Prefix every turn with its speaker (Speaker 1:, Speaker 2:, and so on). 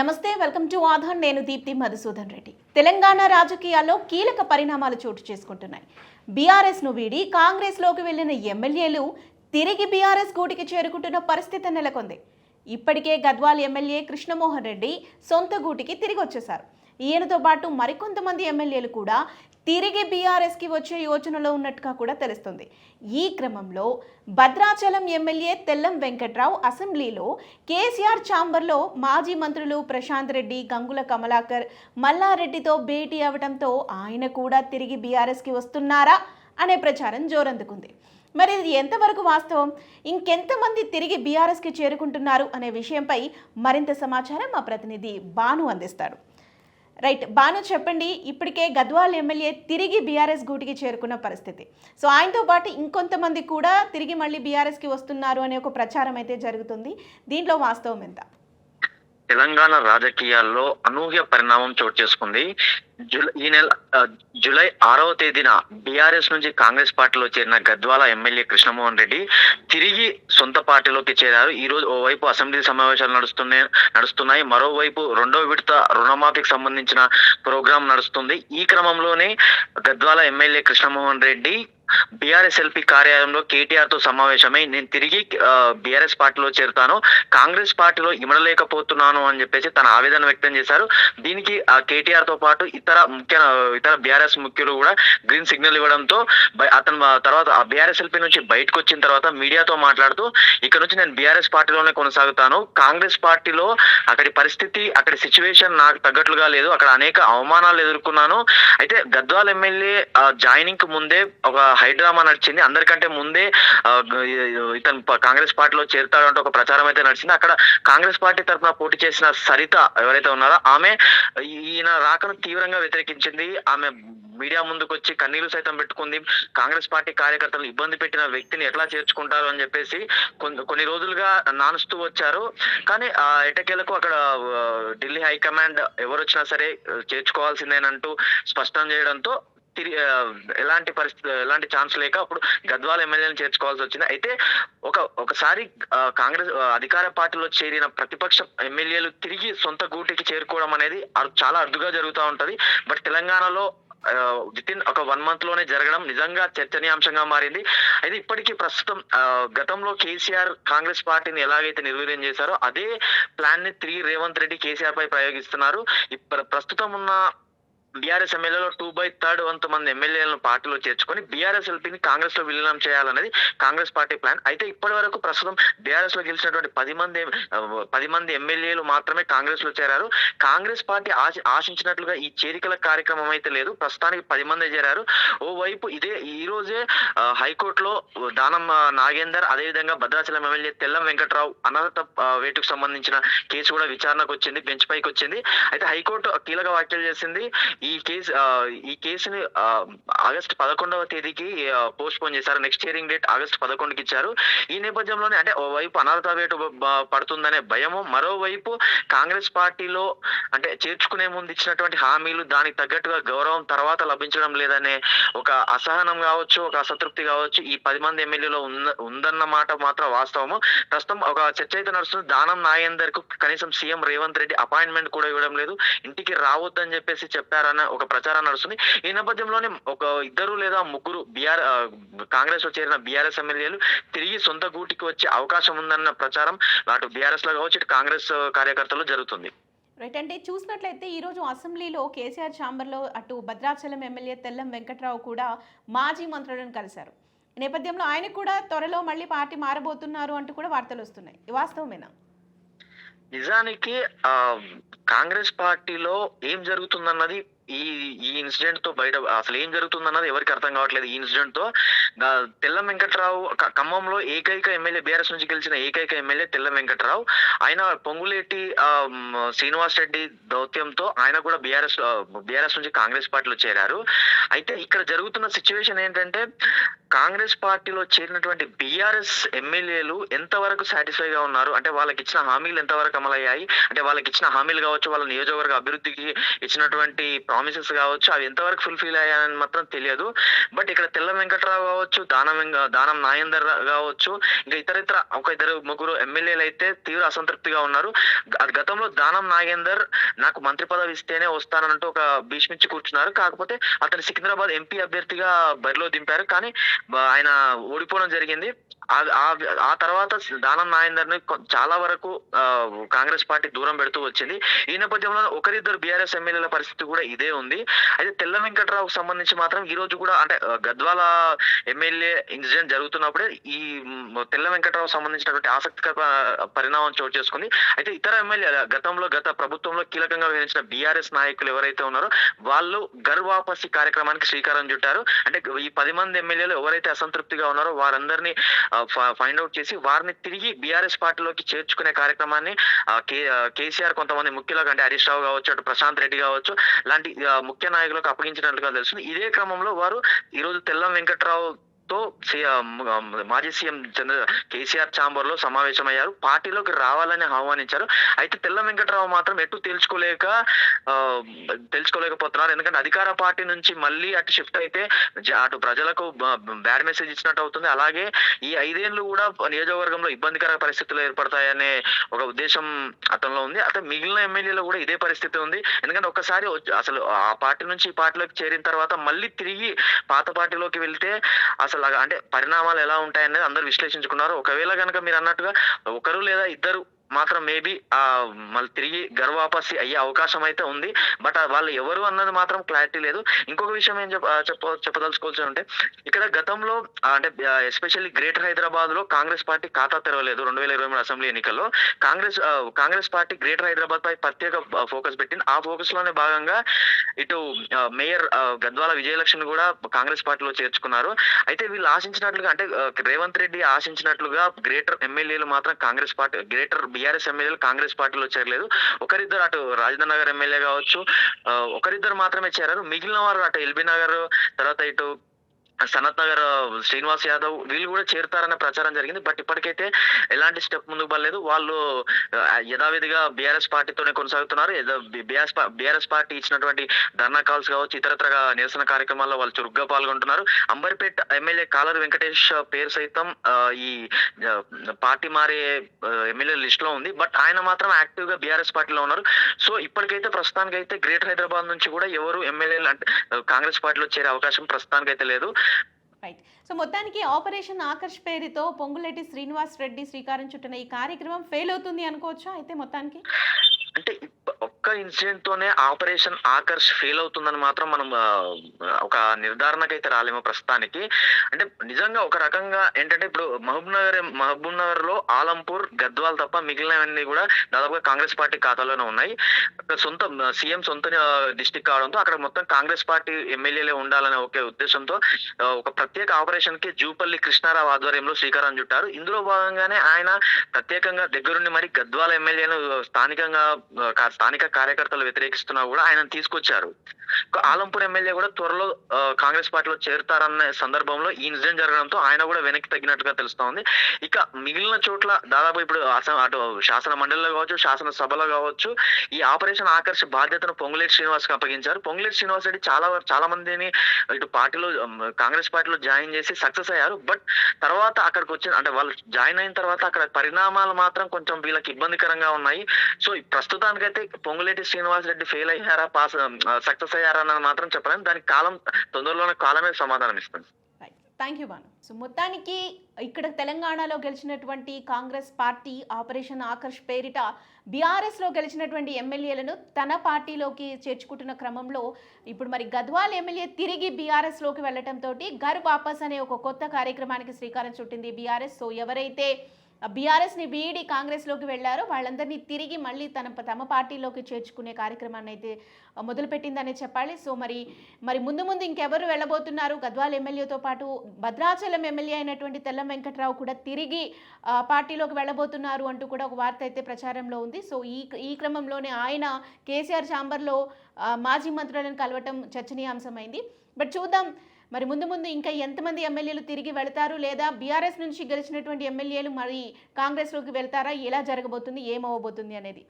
Speaker 1: నమస్తే welcome to Aadhaar. నేను దీప్తి మధుసూదన్ రెడ్డి. తెలంగాణ రాజకీయాల్లో కీలక పరిణామాలు చోటు చేసుకుంటున్నాయి. బీఆర్ఎస్ను వీడి కాంగ్రెస్లోకి వెళ్ళిన ఎమ్మెల్యేలు తిరిగి బీఆర్ఎస్ గూటికి చేరుకుంటున్న పరిస్థితి నెలకొంది. ఇప్పటికే గద్వాల్ ఎమ్మెల్యే కృష్ణమోహన్ రెడ్డి సొంత గూటికి తిరిగి వచ్చేశారు ఈయనతో పాటు మరికొంతమంది ఎమ్మెల్యేలు కూడా తిరిగి బీఆర్ఎస్కి వచ్చే యోచనలో ఉన్నట్టుగా కూడా తెలుస్తుంది. ఈ క్రమంలో భద్రాచలం ఎమ్మెల్యే తెల్లం వెంకట్రావు అసెంబ్లీలో కేసీఆర్ ఛాంబర్లో మాజీ మంత్రులు ప్రశాంత్ రెడ్డి గంగుల కమలాకర్ మల్లారెడ్డితో భేటీ అవడంతో ఆయన కూడా తిరిగి బీఆర్ఎస్కి వస్తున్నారా అనే ప్రచారం జోరందుకుంది. మరి ఇది ఎంతవరకు వాస్తవం? ఇంకెంతమంది తిరిగి బీఆర్ఎస్కి చేరుకుంటున్నారు అనే విషయంపై మరింత సమాచారం మా ప్రతినిధి బాను అందిస్తాడు రైట్ బాను చెప్పండి ఇప్పటికే గద్వాల్ ఎమ్మెల్యే తిరిగి బీఆర్ఎస్ గూటికి చేరుకున్న పరిస్థితి. సో ఆయనతో పాటు ఇంకొంతమంది కూడా తిరిగి మళ్ళీ బీఆర్ఎస్కి వస్తున్నారు అనే ఒక ప్రచారం అయితే జరుగుతుంది. దీంట్లో వాస్తవం ఎంత?
Speaker 2: తెలంగాణ రాజకీయాల్లో అనూహ్య పరిణామం చోటు చేసుకుంది. జూలై ఈ నెల జూలై ఆరవ తేదీన బీఆర్ఎస్ నుంచి కాంగ్రెస్ పార్టీలో చేరిన గద్వాల ఎమ్మెల్యే కృష్ణమోహన్ రెడ్డి తిరిగి సొంత పార్టీలోకి చేరారు. ఈ రోజు ఓవైపు అసెంబ్లీ సమావేశాలు నడుస్తున్నాయి నడుస్తున్నాయి. మరోవైపు రెండో విడత రుణమాఫీకి సంబంధించిన ప్రోగ్రాం నడుస్తుంది. ఈ క్రమంలోనే Gadwal MLA Krishnamohan Reddy BRS LP కార్యాలయంలో కేటీఆర్తో సమావేశమై నేను తిరిగి బీఆర్ఎస్ పార్టీలో చేరుతాను. కాంగ్రెస్ పార్టీలో ఇమడలేకపోతున్నాను అని చెప్పేసి తన ఆవేదన వ్యక్తం చేశారు. దీనికి ఆ కేటీఆర్తో పాటు ఇతర ముఖ్య ఇతర బీఆర్ఎస్ ముఖ్యులు కూడా గ్రీన్ సిగ్నల్ ఇవ్వడంతో అతను తర్వాత ఆ బీఆర్ఎస్ ఎల్పీ నుంచి బయటకు వచ్చిన తర్వాత మీడియాతో మాట్లాడుతూ ఇక్కడ నుంచి నేను బీఆర్ఎస్ పార్టీలోనే కొనసాగుతాను. కాంగ్రెస్ పార్టీలో అక్కడి పరిస్థితి అక్కడి సిచ్యువేషన్ నాకు తగ్గట్లుగా లేదు. అక్కడ అనేక అవమానాలు ఎదుర్కొన్నాను. అయితే గద్వాల్ ఎమ్మెల్యే జాయినింగ్కు ముందే ఒక హైడ్రామా నడిచింది. అందరికంటే ముందే ఇతను కాంగ్రెస్ పార్టీలో చేరుతాడు అంటే ఒక ప్రచారం అయితే నడిచింది. అక్కడ కాంగ్రెస్ పార్టీ తరఫున పోటీ చేసిన సరిత ఎవరైతే ఉన్నారో ఆమె ఈయన రాకను తీవ్రంగా వ్యతిరేకించింది. ఆమె మీడియా ముందుకు వచ్చి కన్నీళ్ళు సైతం పెట్టుకుంది. కాంగ్రెస్ పార్టీ కార్యకర్తలు ఇబ్బంది పెట్టిన వ్యక్తిని ఎట్లా చేర్చుకుంటారు అని చెప్పేసి కొన్ని కొన్ని రోజులుగా నానుస్తూ వచ్చారు. కానీ ఆ ఎటకేలకు అక్కడ ఢిల్లీ హైకమాండ్ ఎవరు వచ్చినా సరే చేర్చుకోవాల్సిందేనంటూ స్పష్టం చేయడంతో ఎలాంటి పరిస్థితి ఎలాంటి ఛాన్స్ లేక అప్పుడు గద్వాల ఎమ్మెల్యేని చేర్చుకోవాల్సి వచ్చింది. అయితే ఒక ఒకసారి కాంగ్రెస్ అధికార పార్టీలో చేరిన ప్రతిపక్ష ఎమ్మెల్యేలు తిరిగి సొంత గూటికి చేరుకోవడం అనేది చాలా అరుదుగా జరుగుతూ ఉంటది. బట్ తెలంగాణలో విత్ ఇన్ ఒక వన్ మంత్లోనే జరగడం నిజంగా చర్చనీయాంశంగా మారింది. అయితే ఇప్పటికీ ప్రస్తుతం గతంలో కేసీఆర్ కాంగ్రెస్ పార్టీని ఎలాగైతే నిర్వీర్యం చేశారో అదే ప్లాన్ని త్రి రేవంత్ రెడ్డి కేసీఆర్ పై ప్రయోగిస్తున్నారు. ప్రస్తుతం ఉన్న బీఆర్ఎస్ ఎమ్మెల్యేలో టూ బై థర్డ్ వంత మంది ఎమ్మెల్యేలను పార్టీలో చేర్చుకొని బీఆర్ఎస్ ఎల్పీని కాంగ్రెస్లో విలీనం చేయాలనేది కాంగ్రెస్ పార్టీ ప్లాన్. అయితే ఇప్పటి వరకు ప్రస్తుతం బీఆర్ఎస్లో గెలిచినటువంటి పది మంది పది మంది ఎమ్మెల్యేలు మాత్రమే కాంగ్రెస్లో చేరారు. కాంగ్రెస్ పార్టీ ఆశ- ఆశించినట్లుగా ఈ చేరికల కార్యక్రమం అయితే లేదు. ప్రస్తుతానికి పది మంది చేరారు. ఓవైపు ఇదే ఈ రోజే హైకోర్టులో దానం నాగేందర్ అదేవిధంగా భద్రాచలం ఎమ్మెల్యే తెల్లం వెంకట్రావు అనర్హత వేటుకు సంబంధించిన కేసు కూడా విచారణకు వచ్చింది బెంచ్ పైకి వచ్చింది. అయితే హైకోర్టు కీలక వ్యాఖ్యలు చేసింది ఈ కేసు ఈ కేసుని ఆగస్ట్ పదకొండవ తేదీకి పోస్ట్ పోన్ చేశారు. నెక్స్ట్ హియరింగ్ డేట్ ఆగస్ట్ పదకొండుకి ఇచ్చారు. ఈ నేపథ్యంలోనే అంటే ఓవైపు అనర్హత వేటు పడుతుందనే భయము మరోవైపు కాంగ్రెస్ పార్టీలో అంటే చేర్చుకునే ముందు ఇచ్చినటువంటి హామీలు దానికి తగ్గట్టుగా గౌరవం తర్వాత లభించడం లేదనే ఒక అసహనం కావచ్చు ఒక అసంతృప్తి కావచ్చు ఈ పది మంది ఎమ్మెల్యేలో ఉందన్న మాట మాత్రం వాస్తవము. ప్రస్తుతం ఒక చర్చ అయితే నడుస్తుంది. దానం నాయందర్కు కనీసం సీఎం రేవంత్ రెడ్డి అపాయింట్మెంట్ కూడా ఇవ్వడం లేదు. ఇంటికి రావద్దని చెప్పేసి చెప్పారు చెప్పారన్న ఒక ప్రచారం నడుస్తుంది. ఈ నేపథ్యంలోనే ఒక ఇద్దరు లేదా ముగ్గురు బీఆర్ కాంగ్రెస్లో చేరిన బీఆర్ఎస్ ఎమ్మెల్యేలు తిరిగి సొంత గూటికి వచ్చే అవకాశం ఉందన్న ప్రచారం అటు బీఆర్ఎస్లో కావచ్చు ఇటు కాంగ్రెస్ కార్యకర్తలు జరుగుతుంది.
Speaker 1: రైట్ అంటే చూసినట్లయితే ఈరోజు అసెంబ్లీలో కేసీఆర్ ఛాంబర్లో అటు భద్రాచలం ఎమ్మెల్యే తెల్లం వెంకట్రావు కూడా మాజీ మంత్రులను కలిశారు. నేపథ్యంలో ఆయన కూడా త్వరలో మళ్ళీ పార్టీ మారబోతున్నారు అంటూ కూడా వార్తలు వస్తున్నాయి. వాస్తవమేనా?
Speaker 2: నిజానికి కాంగ్రెస్ పార్టీలో ఏం జరుగుతుందన్నది ఈ ఈ ఇన్సిడెంట్తో బయట అసలు ఏం జరుగుతుందన్నది ఎవరికి అర్థం కావట్లేదు. ఈ ఇన్సిడెంట్తో తెల్లం వెంకట్రావు ఖమ్మంలో ఏకైక ఎమ్మెల్యే బీఆర్ఎస్ నుంచి గెలిచిన ఏకైక ఎమ్మెల్యే తెల్లం వెంకట్రావు. ఆయన పొంగులేటి శ్రీనివాస్ రెడ్డి దౌత్యంతో ఆయన కూడా బీఆర్ఎస్ బీఆర్ఎస్ నుంచి కాంగ్రెస్ పార్టీలో చేరారు. అయితే ఇక్కడ జరుగుతున్న సిచ్యువేషన్ ఏంటంటే కాంగ్రెస్ పార్టీలో చేరినటువంటి బీఆర్ఎస్ ఎమ్మెల్యేలు ఎంతవరకు సాటిస్ఫై గా ఉన్నారు? అంటే వాళ్ళకి ఇచ్చిన హామీలు ఎంతవరకు అమలయ్యాయి? అంటే వాళ్ళకి ఇచ్చిన హామీలు కావచ్చు వాళ్ళ నియోజకవర్గ అభివృద్ధికి ఇచ్చినటువంటి ప్రామిసెస్ కావచ్చు అవి ఎంతవరకు ఫుల్ఫిల్ అయ్యాయని మాత్రం తెలియదు. బట్ ఇక్కడ తెల్ల వెంకట్రావు కావచ్చు దానం వెంక- దానం నాయందర్ కావచ్చు ఇంకా ఇతర ఇతర ఒక ఇద్దరు ముగ్గురు ఎమ్మెల్యేలు అయితే తీవ్ర అసంతృప్తిగా ఉన్నారు. గతంలో దానం నాగేందర్ నాకు మంత్రి పదవి ఇస్తేనే వస్తానంటూ ఒక భీష్మించి కూర్చున్నారు. కాకపోతే అతను సికింద్రాబాద్ ఎంపీ అభ్యర్థిగా బరిలో దింపారు. కానీ ఆయన ఓడిపోవడం జరిగింది. ఆ- ఆ- ఆ తర్వాత దానం నాయందర్ని చాలా వరకు కాంగ్రెస్ పార్టీ దూరం పెడుతూ వచ్చింది. ఈ నేపథ్యంలో ఒకరిద్దరు బీఆర్ఎస్ ఎమ్మెల్యేల పరిస్థితి కూడా ఇదే ఉంది. అయితే తెల్ల వెంకట్రావుకు సంబంధించి మాత్రం ఈ రోజు కూడా అంటే గద్వాల ఎమ్మెల్యే ఇన్సిడెంట్ జరుగుతున్నప్పుడే ఈ తెల్ల వెంకట్రావు సంబంధించినటువంటి ఆసక్తికర పరిణామం చోటు చేసుకుంది. అయితే ఇతర ఎమ్మెల్యే గతంలో గత ప్రభుత్వంలో కీలకంగా వ్యవహరించిన బీఆర్ఎస్ నాయకులు ఎవరైతే ఉన్నారో వాళ్ళు గర్ వాపసి కార్యక్రమానికి శ్రీకారం చుట్టారు. అంటే ఈ పది మంది ఎమ్మెల్యేలు ఎవరైతే అసంతృప్తిగా ఉన్నారో వారందరినీ ఫైండ్ అవుట్ చేసి వారిని తిరిగి బీఆర్ఎస్ పార్టీలోకి చేర్చుకునే కార్యక్రమాన్ని కేసీఆర్ కొంతమంది ముఖ్యులకు అంటే హరీష్ రావు కావచ్చు అటు ప్రశాంత్ రెడ్డి కావచ్చు లాంటి ముఖ్య నాయకులకు అప్పగించినట్లుగా తెలుస్తుంది. ఇదే క్రమంలో వారు ఈ రోజు తెల్లం వెంకట్రావు తో మాజీ సీఎం చంద్ర కేసీఆర్ ఛాంబర్లో సమావేశమయ్యారు. పార్టీలోకి రావాలని ఆహ్వానించారు. అయితే తెల్ల వెంకటరావు మాత్రం ఎటు తెలుసుకోలేక తెలుసుకోలేకపోతున్నారు. ఎందుకంటే అధికార పార్టీ నుంచి మళ్ళీ అటు షిఫ్ట్ అయితే అటు ప్రజలకు బ్యాడ్ మెసేజ్ ఇచ్చినట్టు అవుతుంది. అలాగే ఈ ఐదేళ్ళు కూడా నియోజకవర్గంలో ఇబ్బందికర పరిస్థితులు ఏర్పడతాయనే ఒక ఉద్దేశం అతనిలో ఉంది. అతను మిగిలిన ఎమ్మెల్యేలో కూడా ఇదే పరిస్థితి ఉంది. ఎందుకంటే ఒక్కసారి అసలు ఆ పార్టీ నుంచి ఈ పార్టీలోకి చేరిన తర్వాత మళ్ళీ తిరిగి పాత పార్టీలోకి వెళ్తే అసలు లాగా అంటే పరిణామాలు ఎలా ఉంటాయనేది అందరూ విశ్లేషించుకున్నారు. ఒకవేళ కనుక మీరు అన్నట్టుగా ఒకరు లేదా ఇద్దరు మాత్రం మేబీ ఆ మళ్ళీ తిరిగి గర్వాపసి అయ్యే అవకాశం అయితే ఉంది. బట్ వాళ్ళు ఎవరు అన్నది మాత్రం క్లారిటీ లేదు. ఇంకొక విషయం ఏం చెప్ప చెప్ప చెప్పదలుచుకోవాల్సి ఉంటే ఇక్కడ గతంలో అంటే ఎస్పెషల్లీ గ్రేటర్ హైదరాబాద్లో కాంగ్రెస్ పార్టీ ఖాతా తెరవలేదు రెండు వేల ఇరవై మూడు అసెంబ్లీ ఎన్నికల్లో. కాంగ్రెస్ కాంగ్రెస్ పార్టీ గ్రేటర్ హైదరాబాద్ పై ప్రత్యేక ఫోకస్ పెట్టింది. ఆ ఫోకస్లోనే భాగంగా ఇటు మేయర్ గద్వాల విజయలక్ష్మి కూడా కాంగ్రెస్ పార్టీలో చేర్చుకున్నారు. అయితే వీళ్ళు ఆశించినట్లుగా అంటే రేవంత్ రెడ్డి ఆశించినట్లుగా గ్రేటర్ ఎమ్మెల్యేలు మాత్రం కాంగ్రెస్ పార్టీ గ్రేటర్ బీఆర్ఎస్ ఎమ్మెల్యేలు కాంగ్రెస్ పార్టీలో చేరలేదు. ఒకరిద్దరు అటు రాజేంద్ర నగర్ ఎమ్మెల్యే కావచ్చు ఆ, ఒకరిద్దరు మాత్రమే చేరారు. మిగిలిన వారు అటు ఎల్బీ నగర్ తర్వాత ఇటు సనత్ నగర్ శ్రీనివాస్ యాదవ్ వీళ్ళు కూడా చేరుతారన్న ప్రచారం జరిగింది. బట్ ఇప్పటికైతే ఎలాంటి స్టెప్ ముందుకు పడలేదు. వాళ్ళు యథావిధిగా బీఆర్ఎస్ పార్టీతోనే కొనసాగుతున్నారు. బీఆర్ఎస్ బీఆర్ఎస్ పార్టీ ఇచ్చినటువంటి ధర్నా కాల్స్ కావచ్చు ఇతరత్రగా నిరసన కార్యక్రమాల్లో వాళ్ళు చురుగ్గా పాల్గొంటున్నారు. అంబర్పేట్ ఎమ్మెల్యే కాలర్ వెంకటేష్ పేరు సైతం ఈ పార్టీ మారే ఎమ్మెల్యే లిస్ట్లో ఉంది. బట్ ఆయన మాత్రం యాక్టివ్గా బీఆర్ఎస్ పార్టీలో ఉన్నారు. సో ఇప్పటికైతే ప్రస్తుతానికి అయితే గ్రేటర్ హైదరాబాద్ నుంచి కూడా ఎవరు ఎమ్మెల్యేలు అంటే కాంగ్రెస్ పార్టీలో చేరే అవకాశం ప్రస్తుతానికి అయితే లేదు.
Speaker 1: రైట్ సో మొత్తానికి ఆపరేషన్ ఆకర్ష్ పేరుతో పొంగులేటి శ్రీనివాస్ రెడ్డి శ్రీకారం చుట్టిన ఈ కార్యక్రమం ఫెయిల్ అవుతుంది అనుకోవచ్చా? అయితే మొత్తానికి?
Speaker 2: అంటే ఇప్ప- ఒక్క ఇన్సిడెంట్ తోనే ఆపరేషన్ ఆకర్ష్ ఫెయిల్ అవుతుందని మాత్రం మనం ఒక నిర్ధారణకు అయితే రాలేము ప్రస్తుతానికి. అంటే నిజంగా ఒక రకంగా ఏంటంటే ఇప్పుడు మహబూబ్ నగర్ మహబూబ్ నగర్లో ఆలంపూర్ గద్వాల్ తప్ప మిగిలినవన్నీ కూడా దాదాపుగా కాంగ్రెస్ పార్టీ ఖాతాలోనే ఉన్నాయి. సొంత సీఎం సొంత డిస్టిక్ కావడంతో అక్కడ మొత్తం కాంగ్రెస్ పార్టీ ఎమ్మెల్యేలే ఉండాలనే ఒకే ఉద్దేశంతో ఒక ప్రత్యేక ఆపరేషన్కి జూపల్లి కృష్ణారావు ఆధ్వర్యంలో శ్రీకారం చుట్టారు. ఇందులో భాగంగానే ఆయన ప్రత్యేకంగా దగ్గరుండి మరి గద్వాల ఎమ్మెల్యేను స్థానికంగా స్థానిక కార్యకర్తలు వ్యతిరేకిస్తున్నా కూడా ఆయన తీసుకొచ్చారు. ఆలంపూర్ ఎమ్మెల్యే కూడా త్వరలో కాంగ్రెస్ పార్టీలో చేరుతారన్న సందర్భంలో ఈ ఇన్సిడెంట్ జరగడంతో ఆయన కూడా వెనక్కి తగ్గినట్టుగా తెలుస్తోంది ఇక మిగిలిన చోట్ల దాదాపు ఇప్పుడు అటు శాసన మండలిలో కావచ్చు శాసన సభలో కావచ్చు ఈ ఆపరేషన్ ఆకర్ష బాధ్యతను పొంగులేటి శ్రీనివాస్కి అప్పగించారు. పొంగులేటి శ్రీనివాస్ రెడ్డి చాలా చాలా మందిని ఇటు పార్టీలో కాంగ్రెస్ పార్టీలో జాయిన్ చేసి సక్సెస్ అయ్యారు. బట్ తర్వాత అక్కడికి వచ్చిన అంటే వాళ్ళు జాయిన్ అయిన తర్వాత అక్కడ పరిణామాలు మాత్రం కొంచెం వీళ్ళకి ఇబ్బందికరంగా ఉన్నాయి. సో ప్రస్తుతానికైతే పొంగులేటి శ్రీనివాస్ రెడ్డి ఫెయిల్ అయ్యారా పాస్ సక్సెస్ అయ్యారా అన్నది మాత్రం చెప్పలేను దానికి కాలం తొందరలోనే కాలమే సమాధానం ఇస్తుంది.
Speaker 1: థ్యాంక్ యూ బాను సో మొత్తానికి ఇక్కడ తెలంగాణలో గెలిచినటువంటి కాంగ్రెస్ పార్టీ ఆపరేషన్ ఆకర్ష్ పేరిట బీఆర్ఎస్లో గెలిచినటువంటి ఎమ్మెల్యేలను తన పార్టీలోకి చేర్చుకుంటున్న క్రమంలో ఇప్పుడు మరి గద్వాల్ ఎమ్మెల్యే తిరిగి బీఆర్ఎస్లోకి వెళ్ళటంతో గర్ వాపస్ అనే ఒక కొత్త కార్యక్రమానికి శ్రీకారం చుట్టింది బీఆర్ఎస్. సో ఎవరైతే బీఆర్ఎస్ని వీడి కాంగ్రెస్లోకి వెళ్ళారు వాళ్ళందరినీ తిరిగి మళ్ళీ తన తమ పార్టీలోకి చేర్చుకునే కార్యక్రమాన్ని అయితే మొదలుపెట్టిందనే చెప్పాలి. సో మరి మరి ముందు ముందు ఇంకెవరు వెళ్ళబోతున్నారు? గద్వాల్ ఎమ్మెల్యేతో పాటు భద్రాచలం ఎమ్మెల్యే అయినటువంటి తెల్లం వెంకట్రావు కూడా తిరిగి పార్టీలోకి వెళ్ళబోతున్నారు అంటూ కూడా ఒక వార్త అయితే ప్రచారంలో ఉంది. సో ఈ ఈ క్రమంలోనే ఆయన కేసీఆర్ ఛాంబర్లో మాజీ మంత్రులను కలవటం చర్చనీయాంశమైంది. బట్ చూద్దాం మరి ముందు ముందు ఇంకా ఎంతమంది ఎమ్మెల్యేలు తిరిగి వెళతారు లేదా బీఆర్ఎస్ నుంచి గెలిచినటువంటి ఎమ్మెల్యేలు మరి కాంగ్రెస్లోకి వెళ్తారా? ఎలా జరగబోతుంది? ఏమవ్వబోతుంది అనేది